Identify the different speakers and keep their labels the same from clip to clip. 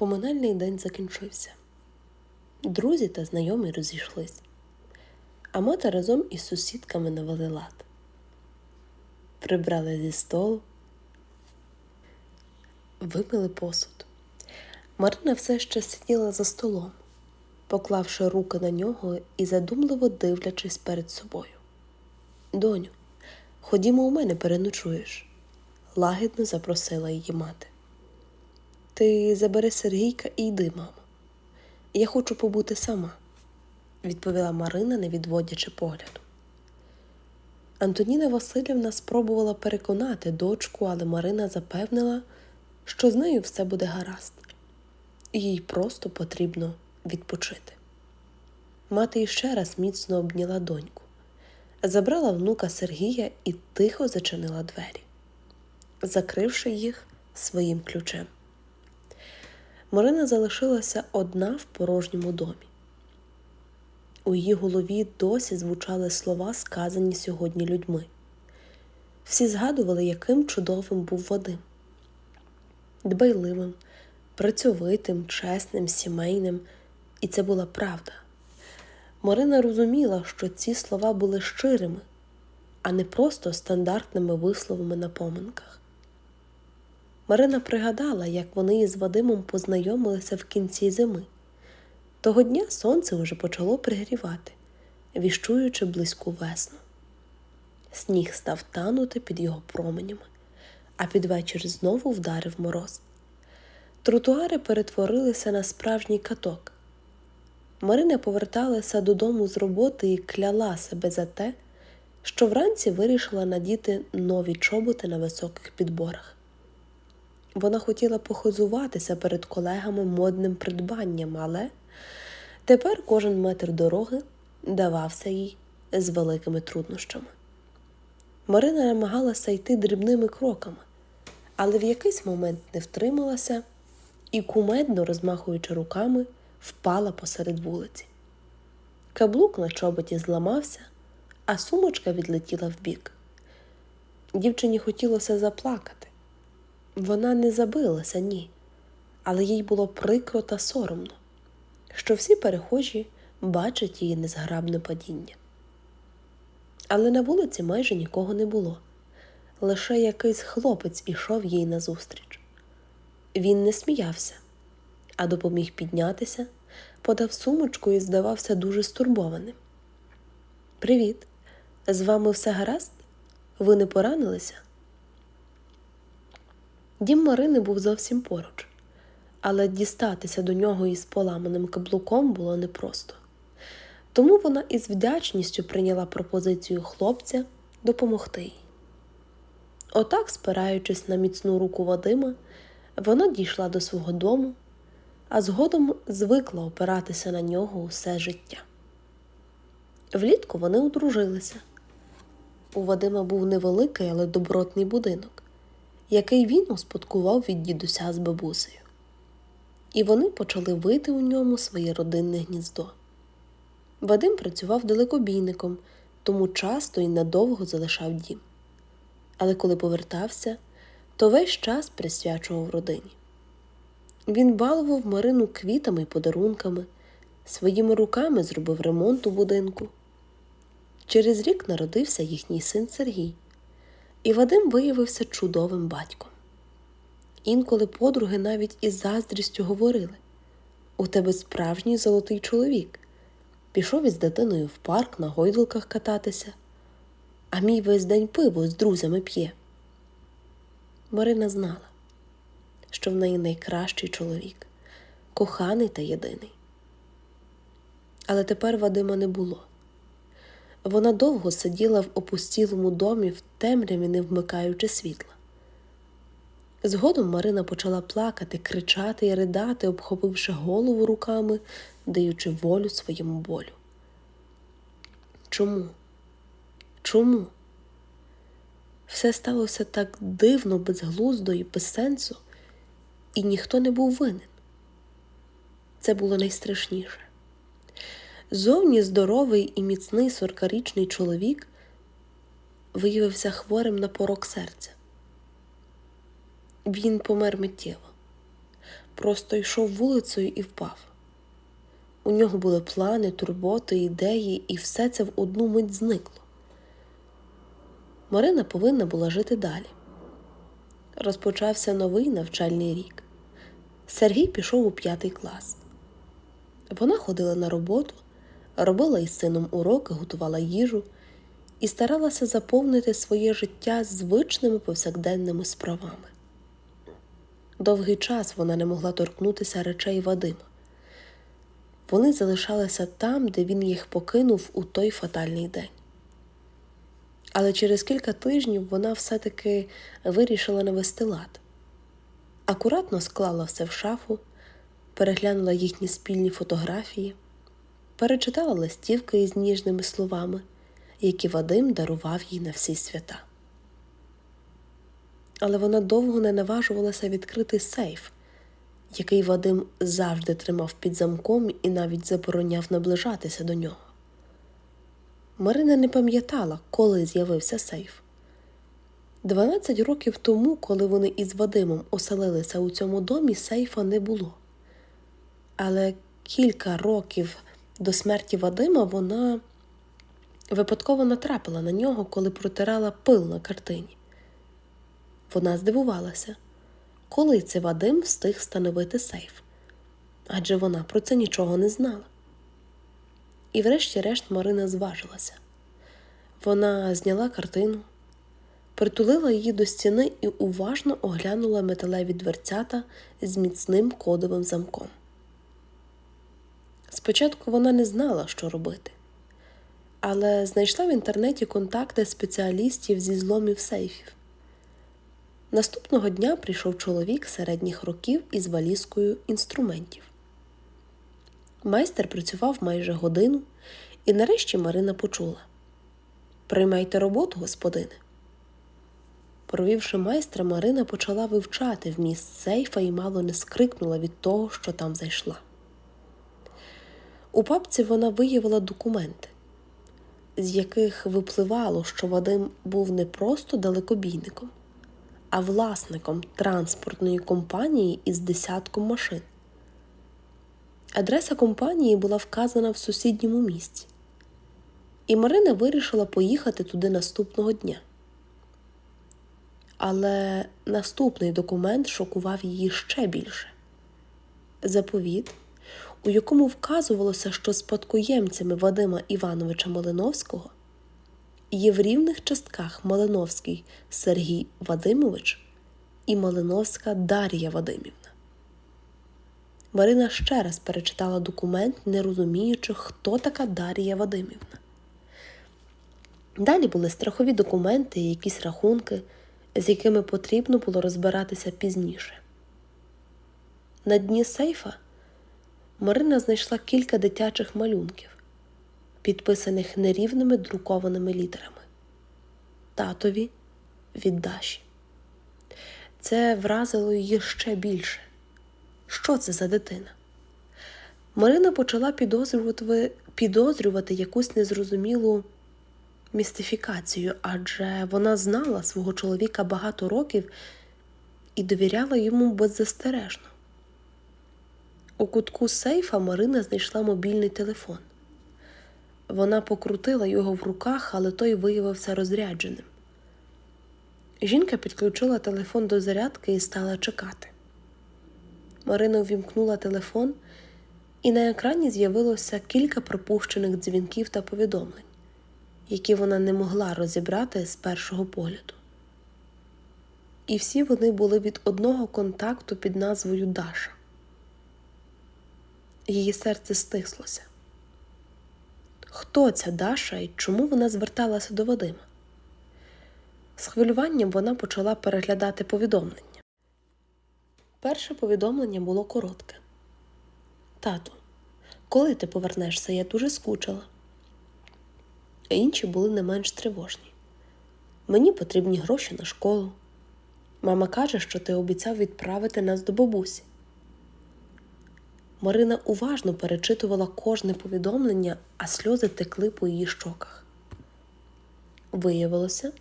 Speaker 1: Поминальний день закінчився. Друзі та знайомі розійшлись, а мати разом із сусідками навели лад. Прибрали зі столу, вимили посуд. Марина все ще сиділа за столом, поклавши руки на нього і задумливо дивлячись перед собою. Доню, ходімо у мене переночуєш, лагідно запросила її мати. Ти забери Сергійка і йди, мамо. Я хочу побути сама, відповіла Марина, не відводячи погляду. Антоніна Васильівна спробувала переконати дочку, але Марина запевнила, що з нею все буде гаразд, їй просто потрібно відпочити. Мати іще раз міцно обняла доньку, забрала внука Сергія і тихо зачинила двері, закривши їх своїм ключем. Марина залишилася одна в порожньому домі. У її голові досі звучали слова, сказані сьогодні людьми. Всі згадували, яким чудовим був Вадим. Дбайливим, працьовитим, чесним, сімейним, і це була правда. Марина розуміла, що ці слова були щирими, а не просто стандартними висловами на поминках. Марина пригадала, як вони із Вадимом познайомилися в кінці зими. Того дня сонце уже почало пригрівати, віщуючи близьку весну. Сніг став танути під його променями, а під вечір знову вдарив мороз. Тротуари перетворилися на справжній каток. Марина поверталася додому з роботи і кляла себе за те, що вранці вирішила надіти нові чоботи на високих підборах. Вона хотіла похозуватися перед колегами модним придбанням, але тепер кожен метр дороги давався їй з великими труднощами. Марина намагалася йти дрібними кроками, але в якийсь момент не втрималася і, кумедно розмахуючи руками, впала посеред вулиці. Каблук на чоботі зламався, а сумочка відлетіла вбік. Дівчині хотілося заплакати. Вона не забилася, ні, але їй було прикро та соромно, що всі перехожі бачать її незграбне падіння. Але на вулиці майже нікого не було, лише якийсь хлопець ішов їй назустріч. Він не сміявся, а допоміг піднятися, подав сумочку і здавався дуже стурбованим. Привіт, з вами все гаразд? Ви не поранилися? Дім Марини був зовсім поруч, але дістатися до нього із поламаним каблуком було непросто. Тому вона із вдячністю прийняла пропозицію хлопця допомогти їй. Отак, спираючись на міцну руку Вадима, вона дійшла до свого дому, а згодом звикла опиратися на нього усе життя. Влітку вони одружилися. У Вадима був невеликий, але добротний будинок який він успадкував від дідуся з бабусею. І вони почали вити у ньому своє родинне гніздо. Вадим працював далекобійником, тому часто і надовго залишав дім. Але коли повертався, то весь час присвячував родині. Він балував Марину квітами й подарунками, своїми руками зробив ремонт у будинку. Через рік народився їхній син Сергій і Вадим виявився чудовим батьком. Інколи подруги навіть із заздрістю говорили у тебе справжній золотий чоловік. Пішов із дитиною в парк на гойдалках кататися, а мій весь день пиво з друзями п'є. Марина знала, що в неї найкращий чоловік, коханий та єдиний. Але тепер Вадима не було. Вона довго сиділа в опустілому домі в темряві, не вмикаючи світла. Згодом Марина почала плакати, кричати і ридати, обхопивши голову руками, даючи волю своєму болю. Чому? Чому? Все сталося так дивно, безглуздо і без сенсу, і ніхто не був винен. Це було найстрашніше. Зовні здоровий і міцний сорокарічний чоловік виявився хворим на порок серця. Він помер миттєво, просто йшов вулицею і впав. У нього були плани, турботи, ідеї, і все це в одну мить зникло. Марина повинна була жити далі. Розпочався новий навчальний рік. Сергій пішов у п'ятий клас. Вона ходила на роботу, робила із сином уроки, готувала їжу і старалася заповнити своє життя звичними повсякденними справами. Довгий час вона не могла торкнутися речей Вадима. Вони залишалися там, де він їх покинув у той фатальний день. Але через кілька тижнів вона все-таки вирішила навести лад. Акуратно склала все в шафу, переглянула їхні спільні фотографії, перечитала листівки із ніжними словами, які Вадим дарував їй на всі свята. Але вона довго не наважувалася відкрити сейф, який Вадим завжди тримав під замком і навіть забороняв наближатися до нього. Марина не пам'ятала, коли з'явився сейф. 12 років тому, коли вони із Вадимом оселилися у цьому домі, сейфа не було. Але кілька років до смерті Вадима вона випадково натрапила на нього, коли протирала пил на картині. Вона здивувалася, коли це Вадим встиг встановити сейф, адже вона про це нічого не знала. І врешті-решт Марина зважилася. Вона зняла картину, притулила її до стіни і уважно оглянула металеві дверцята з міцним кодовим замком. Спочатку вона не знала, що робити, але знайшла в інтернеті контакти спеціалістів зі зломів сейфів. Наступного дня прийшов чоловік середніх років із валізкою інструментів. Майстер працював майже годину, і нарешті Марина почула Приймайте роботу, господине. Провівши майстра, Марина почала вивчати вміст сейфа і мало не скрикнула від того, що там зайшла. У папці вона виявила документи, з яких випливало, що Вадим був не просто далекобійником, а власником транспортної компанії із десятком машин. Адреса компанії була вказана в сусідньому місті, і Марина вирішила поїхати туди наступного дня. Але наступний документ шокував її ще більше заповіт, у якому вказувалося, що спадкоємцями Вадима Івановича Малиновського є в рівних частках Малиновський Сергій Вадимович і Малиновська Дар'я Вадимівна. Марина ще раз перечитала документ, не розуміючи, хто така Дар'я Вадимівна. Далі були страхові документи і якісь рахунки, з якими потрібно було розбиратися пізніше. На дні сейфа Марина знайшла кілька дитячих малюнків, підписаних нерівними друкованими літерами. Татові від Даші. Це вразило її ще більше. Що це за дитина? Марина почала підозрювати, підозрювати якусь незрозумілу містифікацію, адже вона знала свого чоловіка багато років і довіряла йому беззастережно. У кутку сейфа Марина знайшла мобільний телефон. Вона покрутила його в руках, але той виявився розрядженим. Жінка підключила телефон до зарядки і стала чекати. Марина увімкнула телефон, і на екрані з'явилося кілька пропущених дзвінків та повідомлень, які вона не могла розібрати з першого погляду. І всі вони були від одного контакту під назвою Даша. Її серце стислося. Хто ця Даша і чому вона зверталася до Вадима? З хвилюванням вона почала переглядати повідомлення. Перше повідомлення було коротке. Тату, коли ти повернешся, я дуже скучила. Інші були не менш тривожні. Мені потрібні гроші на школу. Мама каже, що ти обіцяв відправити нас до бабусі. Марина уважно перечитувала кожне повідомлення, а сльози текли по її щоках. Виявилося,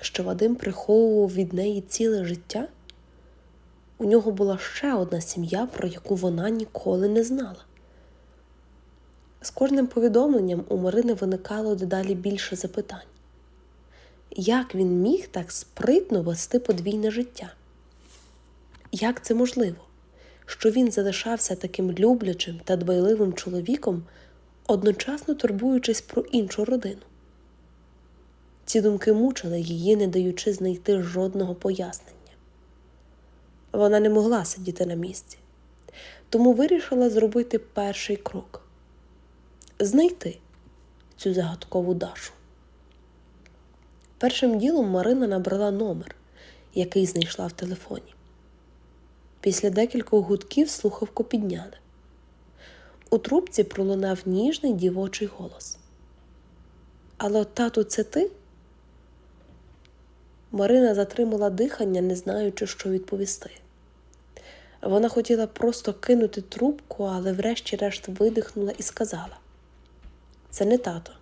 Speaker 1: що Вадим приховував від неї ціле життя. у нього була ще одна сім'я, про яку вона ніколи не знала. З кожним повідомленням у Марини виникало дедалі більше запитань. Як він міг так спритно вести подвійне життя? Як це можливо, що він залишався таким люблячим та дбайливим чоловіком, одночасно турбуючись про іншу родину? Ці думки мучили її, не даючи знайти жодного пояснення. Вона не могла сидіти на місці, тому вирішила зробити перший крок знайти цю загадкову Дашу. Першим ділом Марина набрала номер, який знайшла в телефоні. Після декількох гудків слухавку підняли. У трубці пролунав ніжний дівочий голос. Алло, тату, це ти? Марина затримала дихання, не знаючи, що відповісти. Вона хотіла просто кинути трубку, але врешті-решт видихнула і сказала: Це не тато,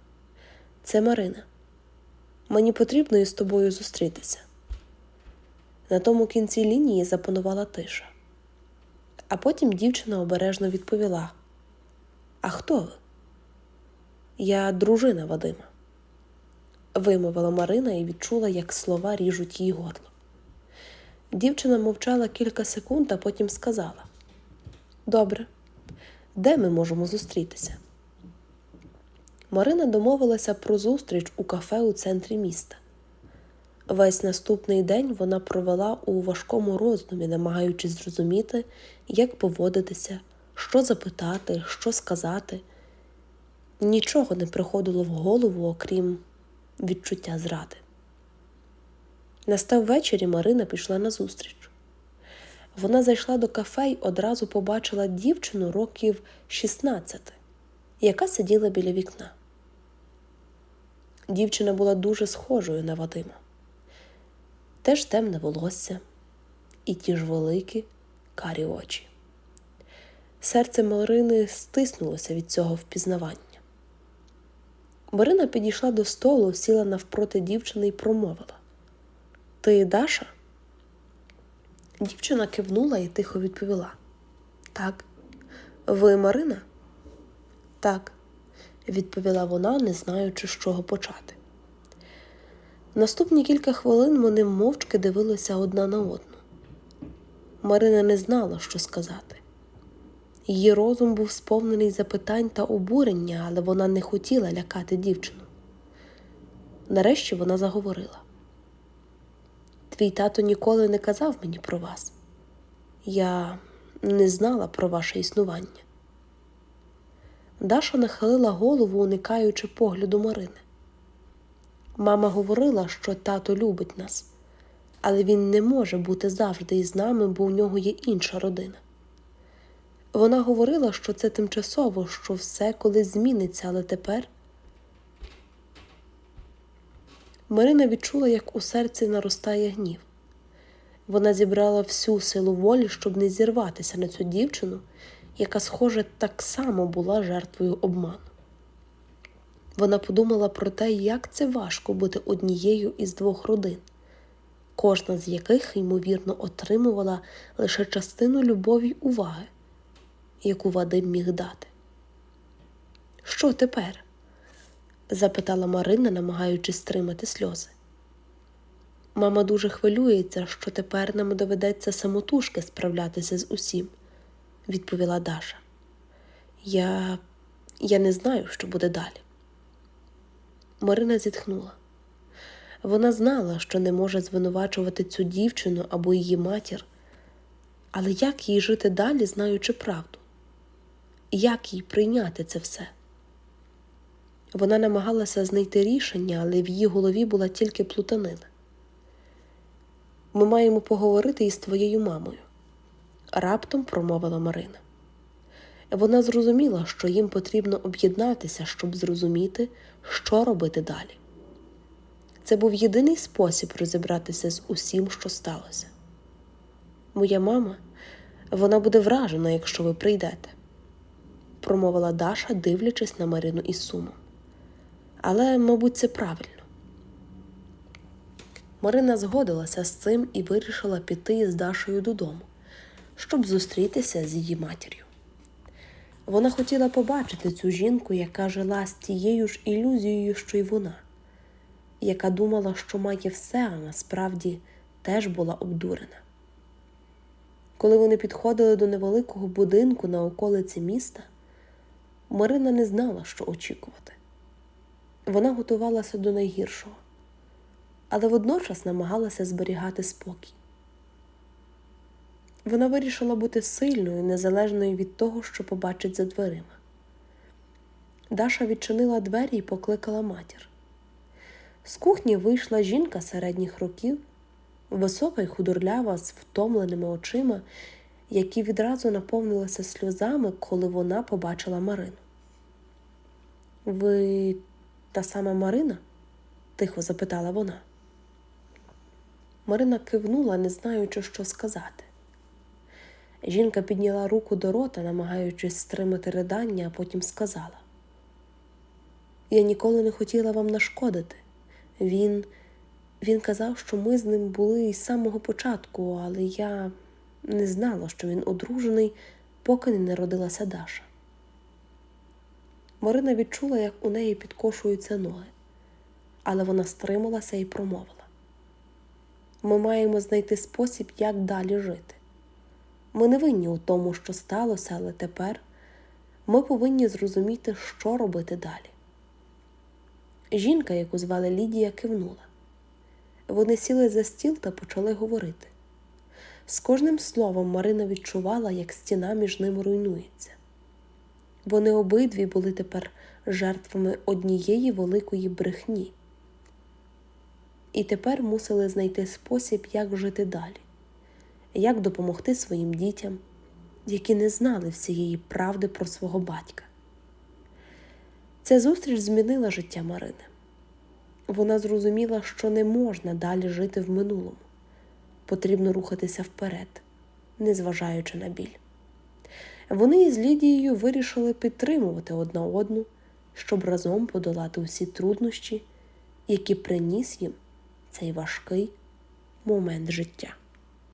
Speaker 1: це Марина. Мені потрібно із тобою зустрітися. На тому кінці лінії запанувала тиша. А потім дівчина обережно відповіла: А хто ви? Я дружина Вадима. Вимовила Марина і відчула, як слова ріжуть їй горло. Дівчина мовчала кілька секунд, а потім сказала: Добре, де ми можемо зустрітися? Марина домовилася про зустріч у кафе у центрі міста. Весь наступний день вона провела у важкому роздумі, намагаючись зрозуміти, як поводитися, що запитати, що сказати. Нічого не приходило в голову, окрім відчуття зради. Настав вечір і Марина пішла на зустріч. Вона зайшла до кафе й одразу побачила дівчину років 16, яка сиділа біля вікна. Дівчина була дуже схожою на Вадима. Теж темне волосся і ті ж великі карі очі. Серце Марини стиснулося від цього впізнавання. Марина підійшла до столу, сіла навпроти дівчини і промовила Ти Даша? Дівчина кивнула і тихо відповіла Так, ви Марина? Так, відповіла вона, не знаючи, з чого почати. Наступні кілька хвилин вони мовчки дивилися одна на одну. Марина не знала, що сказати. Її розум був сповнений запитань та обурення, але вона не хотіла лякати дівчину. Нарешті вона заговорила: Твій тато ніколи не казав мені про вас. Я не знала про ваше існування. Даша нахилила голову, уникаючи погляду Марини. Мама говорила, що тато любить нас, але він не може бути завжди із нами, бо у нього є інша родина. Вона говорила, що це тимчасово, що все колись зміниться, але тепер. Марина відчула, як у серці наростає гнів. Вона зібрала всю силу волі, щоб не зірватися на цю дівчину, яка, схоже, так само була жертвою обману. Вона подумала про те, як це важко бути однією із двох родин, кожна з яких, ймовірно, отримувала лише частину любові й уваги, яку Вадим міг дати. Що тепер? запитала Марина, намагаючись стримати сльози. Мама дуже хвилюється, що тепер нам доведеться самотужки справлятися з усім, відповіла Даша. Я, Я не знаю, що буде далі. Марина зітхнула. Вона знала, що не може звинувачувати цю дівчину або її матір, але як їй жити далі, знаючи правду? Як їй прийняти це все? Вона намагалася знайти рішення, але в її голові була тільки плутанина. Ми маємо поговорити із твоєю мамою, раптом промовила Марина. Вона зрозуміла, що їм потрібно об'єднатися, щоб зрозуміти, що робити далі. Це був єдиний спосіб розібратися з усім, що сталося. Моя мама, вона буде вражена, якщо ви прийдете, промовила Даша, дивлячись на Марину із сумом. Але, мабуть, це правильно. Марина згодилася з цим і вирішила піти з Дашою додому, щоб зустрітися з її матір'ю. Вона хотіла побачити цю жінку, яка жила з тією ж ілюзією, що й вона, яка думала, що має все, а насправді теж була обдурена. Коли вони підходили до невеликого будинку на околиці міста, Марина не знала, що очікувати. Вона готувалася до найгіршого, але водночас намагалася зберігати спокій. Вона вирішила бути сильною, незалежною від того, що побачить за дверима. Даша відчинила двері і покликала матір. З кухні вийшла жінка середніх років, висока й худорлява, з втомленими очима, які відразу наповнилися сльозами, коли вона побачила Марину. Ви та сама Марина? тихо запитала вона. Марина кивнула, не знаючи, що сказати. Жінка підняла руку до рота, намагаючись стримати ридання, а потім сказала: Я ніколи не хотіла вам нашкодити. Він він казав, що ми з ним були із самого початку, але я не знала, що він одружений, поки не народилася Даша. Марина відчула, як у неї підкошуються ноги, але вона стрималася і промовила: Ми маємо знайти спосіб, як далі жити. Ми не винні у тому, що сталося, але тепер ми повинні зрозуміти, що робити далі. Жінка, яку звали Лідія, кивнула. Вони сіли за стіл та почали говорити. З кожним словом Марина відчувала, як стіна між ними руйнується. Вони обидві були тепер жертвами однієї великої брехні. І тепер мусили знайти спосіб, як жити далі як допомогти своїм дітям, які не знали всієї правди про свого батька. Ця зустріч змінила життя Марини. Вона зрозуміла, що не можна далі жити в минулому, потрібно рухатися вперед, незважаючи на біль. Вони із Лідією вирішили підтримувати одна одну, щоб разом подолати усі труднощі, які приніс їм цей важкий момент життя.